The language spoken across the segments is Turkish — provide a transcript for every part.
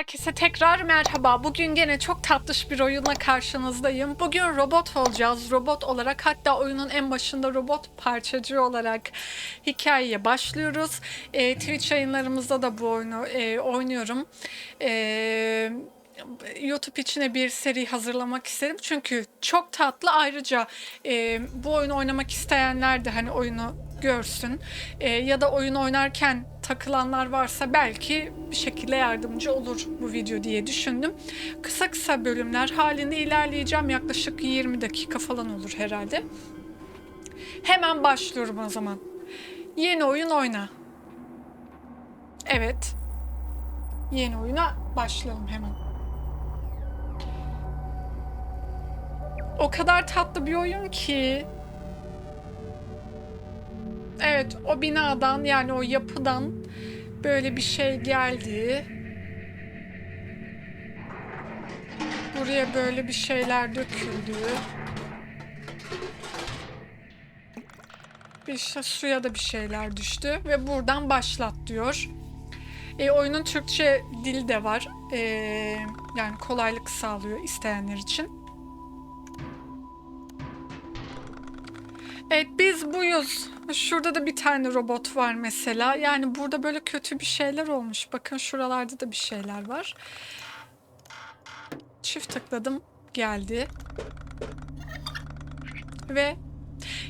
Herkese tekrar merhaba. Bugün gene çok tatlış bir oyunla karşınızdayım. Bugün robot olacağız. Robot olarak hatta oyunun en başında robot parçacı olarak hikayeye başlıyoruz. Ee, Twitch yayınlarımızda da bu oyunu e, oynuyorum. Ee, YouTube içine bir seri hazırlamak istedim. Çünkü çok tatlı. Ayrıca e, bu oyunu oynamak isteyenler de hani oyunu görsün. E, ya da oyun oynarken takılanlar varsa belki bir şekilde yardımcı olur bu video diye düşündüm. Kısa kısa bölümler halinde ilerleyeceğim. Yaklaşık 20 dakika falan olur herhalde. Hemen başlıyorum o zaman. Yeni oyun oyna. Evet. Yeni oyuna başlayalım hemen. O kadar tatlı bir oyun ki. Evet, o binadan yani o yapıdan böyle bir şey geldi. Buraya böyle bir şeyler döküldü. Bir şey, suya da bir şeyler düştü ve buradan başlat diyor. E, oyunun Türkçe dili de var. E, yani kolaylık sağlıyor isteyenler için. Evet biz buyuz. Şurada da bir tane robot var mesela. Yani burada böyle kötü bir şeyler olmuş. Bakın şuralarda da bir şeyler var. Çift tıkladım. Geldi. Ve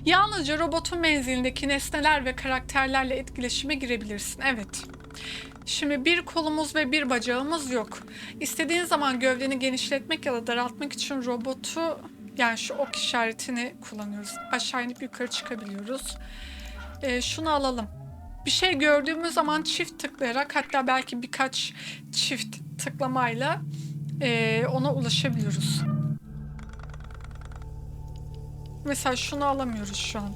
yalnızca robotun menzilindeki nesneler ve karakterlerle etkileşime girebilirsin. Evet. Şimdi bir kolumuz ve bir bacağımız yok. İstediğin zaman gövdeni genişletmek ya da daraltmak için robotu yani şu ok işaretini kullanıyoruz. Aşağı inip yukarı çıkabiliyoruz. Ee, şunu alalım. Bir şey gördüğümüz zaman çift tıklayarak hatta belki birkaç çift tıklamayla ee, ona ulaşabiliyoruz. Mesela şunu alamıyoruz şu an.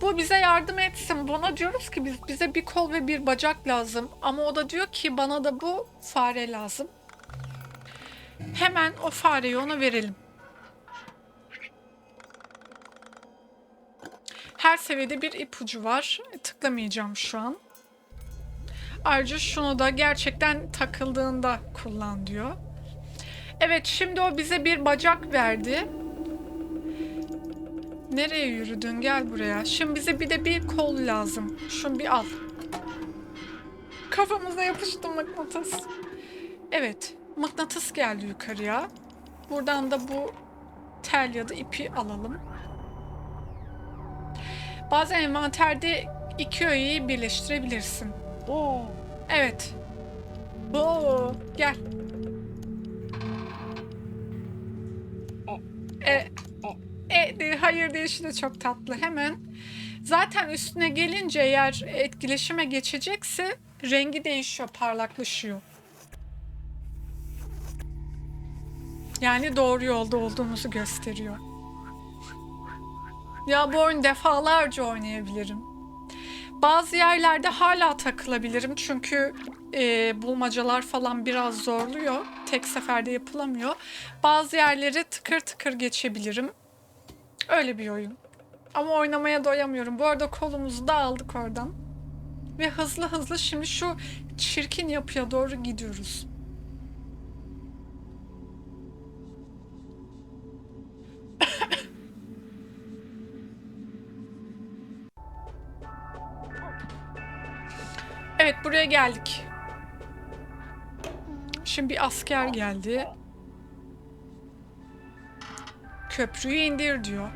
Bu bize yardım etsin. Bana diyoruz ki biz bize bir kol ve bir bacak lazım. Ama o da diyor ki bana da bu fare lazım. Hemen o fareyi ona verelim. Her seviyede bir ipucu var. Tıklamayacağım şu an. Ayrıca şunu da gerçekten takıldığında kullan diyor. Evet şimdi o bize bir bacak verdi. Nereye yürüdün? Gel buraya. Şimdi bize bir de bir kol lazım. Şunu bir al. Kafamıza yapıştı mıknatıs. Evet. Mıknatıs geldi yukarıya. Buradan da bu tel ya da ipi alalım. Bazen envanterde iki öğeyi birleştirebilirsin. Oo. Evet. Oo. Gel. E, e, de- hayır deyişi de çok tatlı. Hemen. Zaten üstüne gelince eğer etkileşime geçecekse rengi değişiyor, parlaklaşıyor. Yani doğru yolda olduğumuzu gösteriyor. Ya bu oyunu defalarca oynayabilirim. Bazı yerlerde hala takılabilirim çünkü e, bulmacalar falan biraz zorluyor. Tek seferde yapılamıyor. Bazı yerleri tıkır tıkır geçebilirim. Öyle bir oyun. Ama oynamaya doyamıyorum. Bu arada kolumuzu da aldık oradan. Ve hızlı hızlı şimdi şu çirkin yapıya doğru gidiyoruz. Evet buraya geldik. Şimdi bir asker geldi. Köprüyü indir diyor.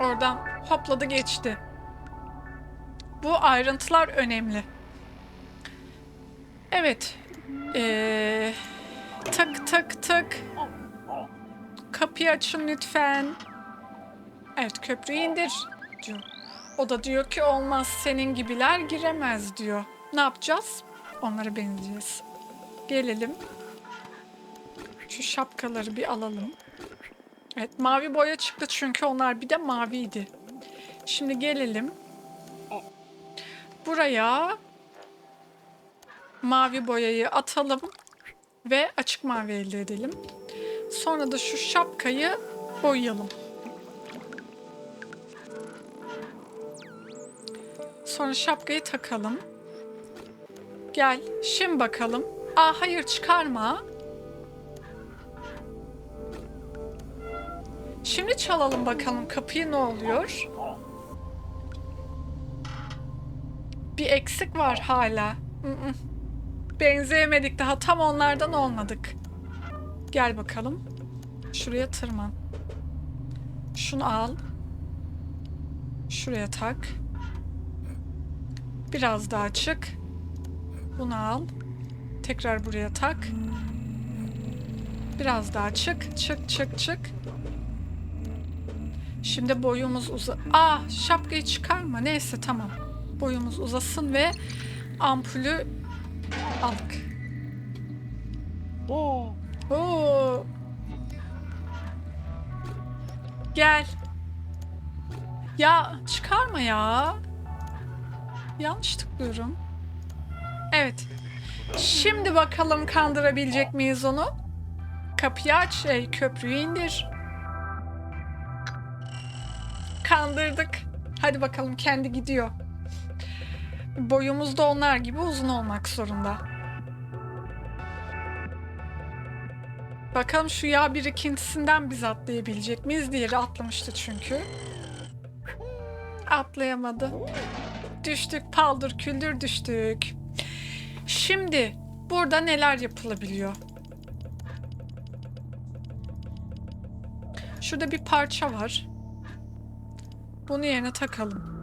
Oradan hopladı geçti. Bu ayrıntılar önemli. Evet. Ee, tık tık tık. Kapıyı açın lütfen. Evet köprüyü indir diyor. O da diyor ki olmaz senin gibiler giremez diyor. Ne yapacağız? Onlara benziyoruz. Gelelim. Şu şapkaları bir alalım. Evet mavi boya çıktı çünkü onlar bir de maviydi. Şimdi gelelim. Buraya mavi boyayı atalım ve açık mavi elde edelim. Sonra da şu şapkayı boyayalım. Sonra şapkayı takalım. Gel. Şimdi bakalım. Aa hayır çıkarma. Şimdi çalalım bakalım kapıyı ne oluyor? Bir eksik var hala. Mm-mm. Benzeyemedik daha tam onlardan olmadık. Gel bakalım. Şuraya tırman. Şunu al. Şuraya tak. Biraz daha çık. Bunu al. Tekrar buraya tak. Biraz daha çık. Çık çık çık. Şimdi boyumuz uza... Aa şapkayı çıkarma. Neyse tamam. Boyumuz uzasın ve ampulü aldık. Oo. Oo. Gel. Ya çıkarma ya. Yanlış tıklıyorum. Evet. Şimdi bakalım kandırabilecek miyiz onu? Kapıyı aç, şey, köprüyü indir. Kandırdık. Hadi bakalım kendi gidiyor. Boyumuz da onlar gibi uzun olmak zorunda. Bakalım şu yağ birikintisinden biz atlayabilecek miyiz? Diğeri atlamıştı çünkü. Atlayamadı. Düştük paldır küldür düştük. Şimdi burada neler yapılabiliyor? Şurada bir parça var. Bunu yerine takalım.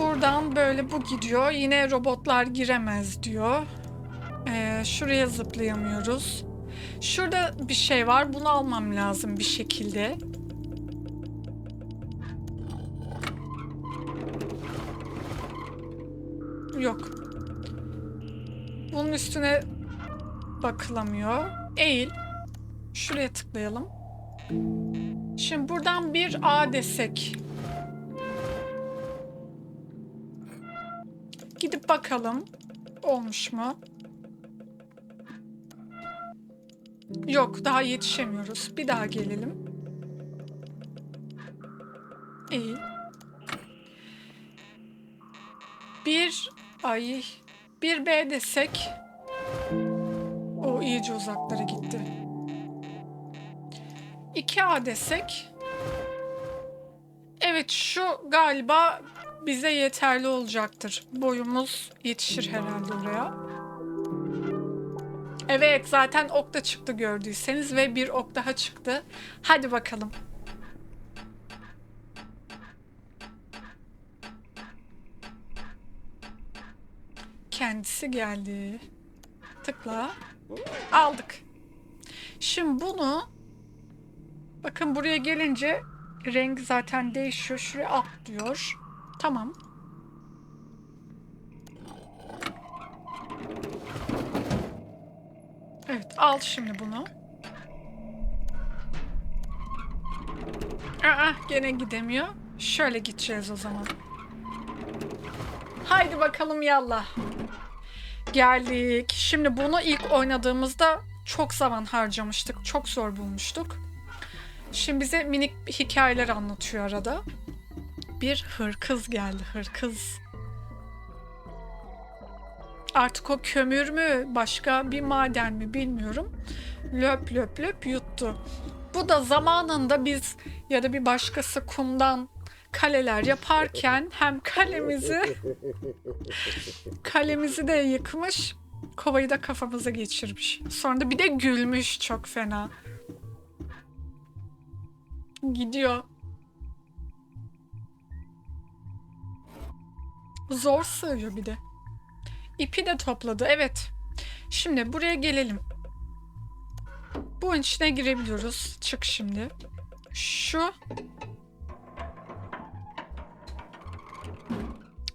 Buradan böyle bu gidiyor. Yine robotlar giremez diyor. Ee, şuraya zıplayamıyoruz. Şurada bir şey var. Bunu almam lazım bir şekilde. Yok. Bunun üstüne bakılamıyor. Eğil. Şuraya tıklayalım. Şimdi buradan bir A desek. Gidip bakalım. Olmuş mu? Yok daha yetişemiyoruz. Bir daha gelelim. İyi. Bir ay bir B desek o iyice uzaklara gitti. 2A desek Evet şu galiba bize yeterli olacaktır. Boyumuz yetişir herhalde oraya. Evet zaten ok da çıktı gördüyseniz ve bir ok daha çıktı. Hadi bakalım. Kendisi geldi. Tıkla. Aldık. Şimdi bunu bakın buraya gelince rengi zaten değişiyor. Şuraya at diyor. Tamam. Evet al şimdi bunu. Aa gene gidemiyor. Şöyle gideceğiz o zaman. Haydi bakalım yallah. Geldik. Şimdi bunu ilk oynadığımızda çok zaman harcamıştık. Çok zor bulmuştuk. Şimdi bize minik hikayeler anlatıyor arada. Bir hırkız geldi. Hırkız. Artık o kömür mü başka bir maden mi bilmiyorum. Löp löp löp yuttu. Bu da zamanında biz ya da bir başkası kumdan kaleler yaparken hem kalemizi kalemizi de yıkmış kovayı da kafamıza geçirmiş. Sonra da bir de gülmüş çok fena. Gidiyor. Zor sığıyor bir de. İpi de topladı. Evet. Şimdi buraya gelelim. Bu içine girebiliyoruz. Çık şimdi. Şu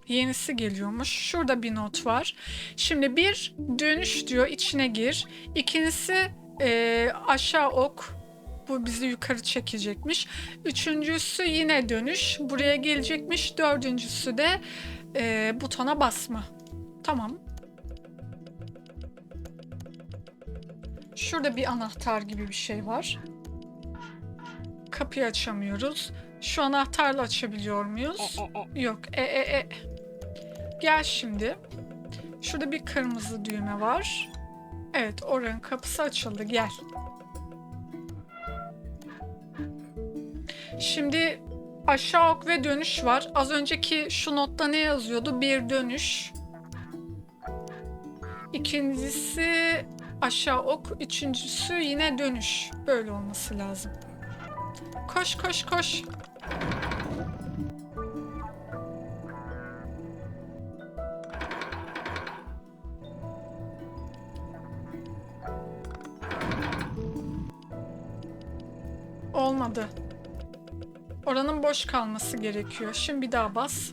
yenisi geliyormuş. Şurada bir not var. Şimdi bir dönüş diyor içine gir. İkincisi e, aşağı ok. Bu bizi yukarı çekecekmiş. Üçüncüsü yine dönüş. Buraya gelecekmiş. Dördüncüsü de e, butona basma. Tamam. Şurada bir anahtar gibi bir şey var. Kapıyı açamıyoruz. Şu anahtarla açabiliyor muyuz? Yok. E e e. Gel şimdi. Şurada bir kırmızı düğme var. Evet, oranın kapısı açıldı. Gel. Şimdi aşağı ok ve dönüş var. Az önceki şu notta ne yazıyordu? Bir dönüş. İkincisi aşağı ok, üçüncüsü yine dönüş. Böyle olması lazım. Koş koş koş. Olmadı. Oranın boş kalması gerekiyor. Şimdi bir daha bas.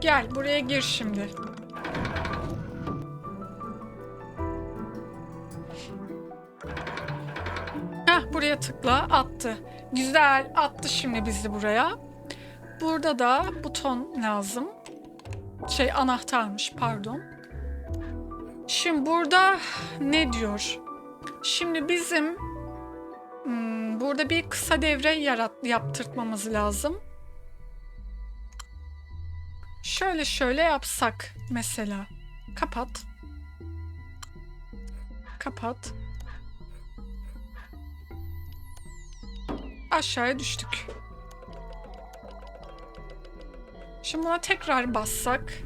Gel buraya gir şimdi. Heh, buraya tıkla attı. Güzel attı şimdi bizi buraya. Burada da buton lazım. Şey anahtarmış pardon. Şimdi burada ne diyor? Şimdi bizim burada bir kısa devre yarat yaptırtmamız lazım. Şöyle şöyle yapsak mesela. Kapat. Kapat. Aşağıya düştük. Şimdi buna tekrar bassak.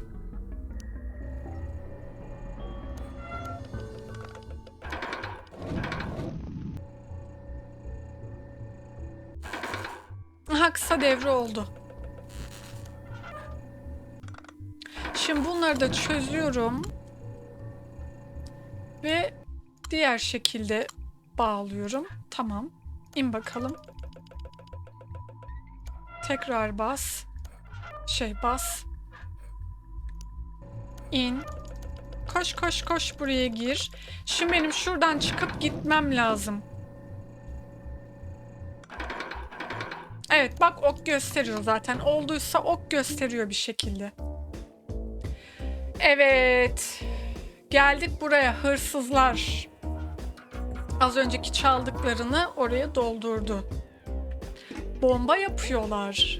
Aha kısa devre oldu. Şimdi bunları da çözüyorum. Ve diğer şekilde bağlıyorum. Tamam. İn bakalım. Tekrar bas. Şey bas. İn. Koş koş koş buraya gir. Şimdi benim şuradan çıkıp gitmem lazım. Evet bak ok gösteriyor zaten. Olduysa ok gösteriyor bir şekilde. Evet. Geldik buraya hırsızlar. Az önceki çaldıklarını oraya doldurdu. Bomba yapıyorlar.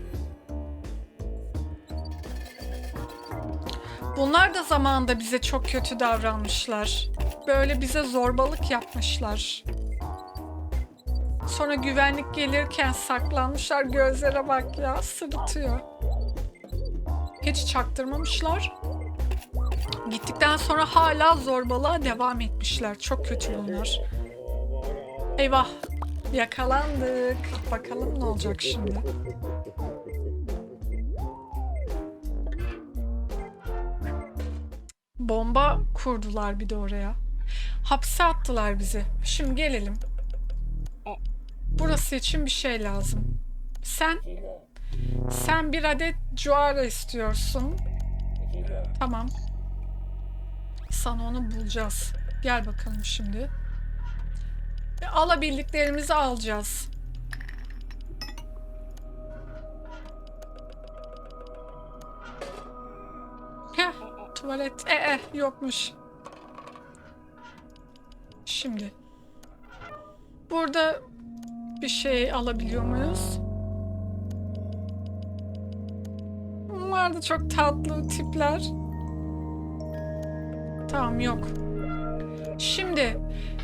Bunlar da zamanında bize çok kötü davranmışlar. Böyle bize zorbalık yapmışlar. Sonra güvenlik gelirken saklanmışlar. Gözlere bak ya sırıtıyor. Hiç çaktırmamışlar. Gittikten sonra hala zorbalığa devam etmişler. Çok kötü bunlar. Eyvah. Yakalandık. Bakalım ne olacak şimdi. Bomba kurdular bir de oraya. Hapse attılar bizi. Şimdi gelelim. Burası için bir şey lazım. Sen sen bir adet cuara istiyorsun. Tamam. Sana onu bulacağız. Gel bakalım şimdi. Ve alabildiklerimizi alacağız. Heh, tuvalet. E, e, yokmuş. Şimdi. Burada bir şey alabiliyor muyuz? Bunlar da çok tatlı tipler. Tamam yok. Şimdi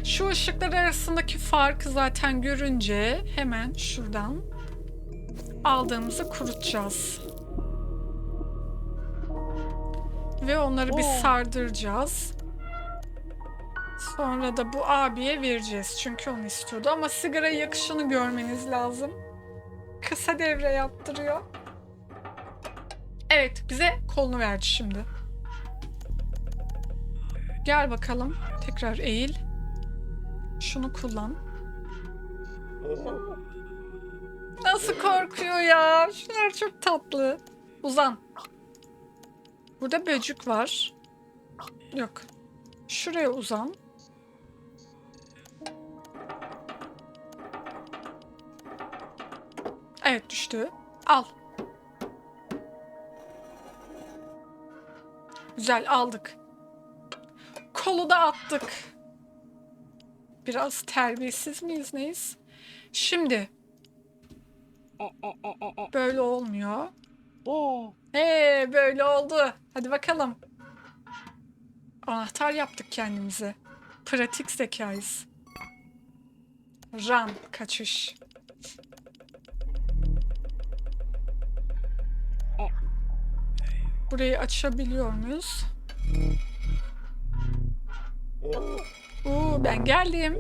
şu ışıklar arasındaki farkı zaten görünce hemen şuradan aldığımızı kurutacağız. Ve onları bir sardıracağız. Sonra da bu abiye vereceğiz. Çünkü onu istiyordu. Ama sigara yakışını görmeniz lazım. Kısa devre yaptırıyor. Evet bize kolunu verdi şimdi. Gel bakalım. Tekrar eğil. Şunu kullan. Nasıl korkuyor ya? Şunlar çok tatlı. Uzan. Burada böcük var. Yok. Şuraya uzan. Evet düştü. Al. Güzel aldık. kolu da attık. Biraz terbiyesiz miyiz neyiz? Şimdi böyle olmuyor. Oo. Ee, böyle oldu. Hadi bakalım. Anahtar yaptık kendimize. Pratik zekayız. Run, kaçış. Burayı açabiliyor muyuz? Oo, ben geldim.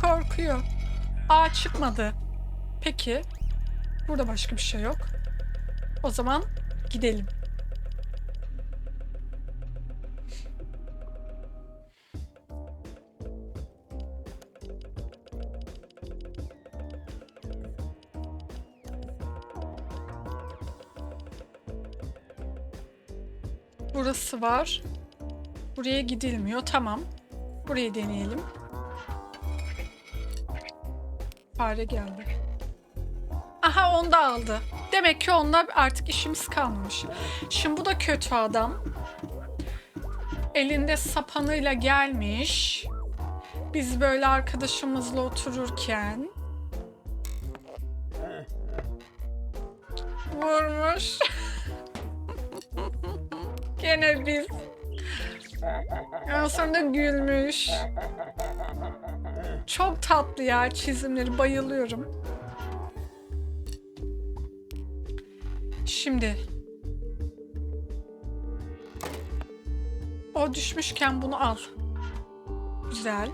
Korkuyor. Aa çıkmadı. Peki. Burada başka bir şey yok. O zaman gidelim. Burası var. Buraya gidilmiyor. Tamam. Burayı deneyelim. Fare geldi. Aha onu da aldı. Demek ki onunla artık işimiz kalmamış. Şimdi bu da kötü adam. Elinde sapanıyla gelmiş. Biz böyle arkadaşımızla otururken vurmuş. Gene biz. En sonra gülmüş. Çok tatlı ya çizimleri bayılıyorum. Şimdi. O düşmüşken bunu al. Güzel.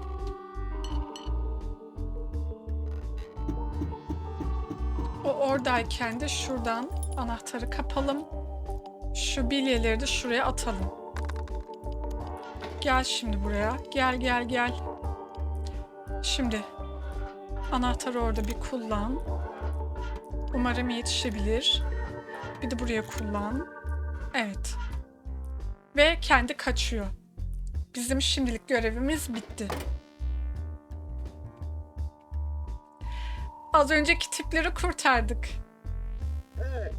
O oradayken de şuradan anahtarı kapalım. Şu bilyeleri de şuraya atalım. Gel şimdi buraya. Gel gel gel. Şimdi anahtarı orada bir kullan. Umarım yetişebilir. Bir de buraya kullan. Evet. Ve kendi kaçıyor. Bizim şimdilik görevimiz bitti. Az önceki tipleri kurtardık. Evet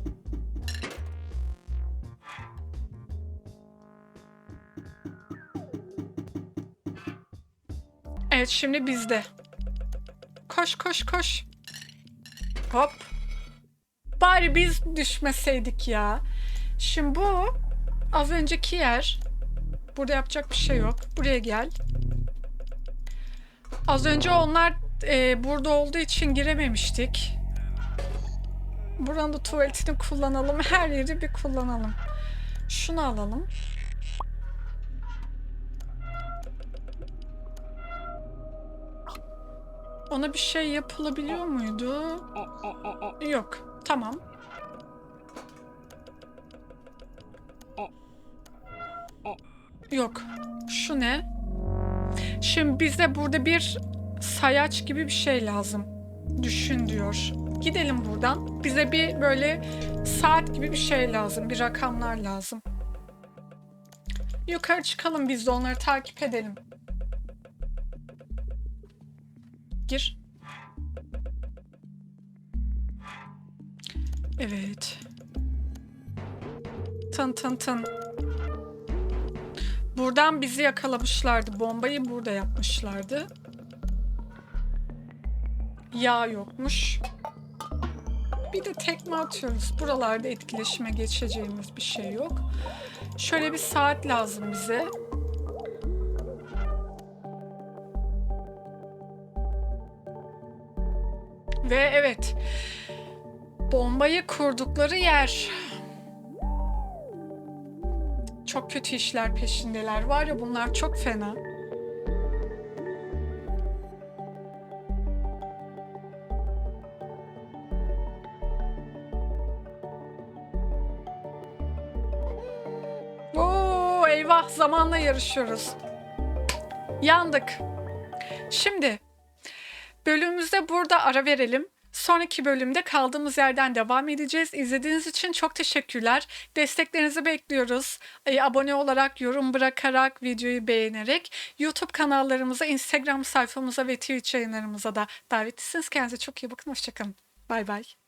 şimdi bizde. Koş koş koş. Hop. Bari biz düşmeseydik ya. Şimdi bu az önceki yer. Burada yapacak bir şey yok. Buraya gel. Az önce onlar e, burada olduğu için girememiştik. Buranın da tuvaletini kullanalım. Her yeri bir kullanalım. Şunu alalım. Ona bir şey yapılabiliyor muydu? Yok. Tamam. Yok. Şu ne? Şimdi bize burada bir sayaç gibi bir şey lazım. Düşün diyor. Gidelim buradan. Bize bir böyle saat gibi bir şey lazım. Bir rakamlar lazım. Yukarı çıkalım biz de onları takip edelim. Gir. Evet. Tın tın tın. Buradan bizi yakalamışlardı. Bombayı burada yapmışlardı. Yağ yokmuş. Bir de tekme atıyoruz. Buralarda etkileşime geçeceğimiz bir şey yok. Şöyle bir saat lazım bize. Ve evet. Bombayı kurdukları yer. Çok kötü işler peşindeler. Var ya bunlar çok fena. Eyvah zamanla yarışıyoruz. Yandık. Şimdi bölümümüzde burada ara verelim. Sonraki bölümde kaldığımız yerden devam edeceğiz. İzlediğiniz için çok teşekkürler. Desteklerinizi bekliyoruz. Ee, abone olarak, yorum bırakarak, videoyu beğenerek YouTube kanallarımıza, Instagram sayfamıza ve Twitch yayınlarımıza da davetlisiniz. Kendinize çok iyi bakın. Hoşçakalın. Bay bay.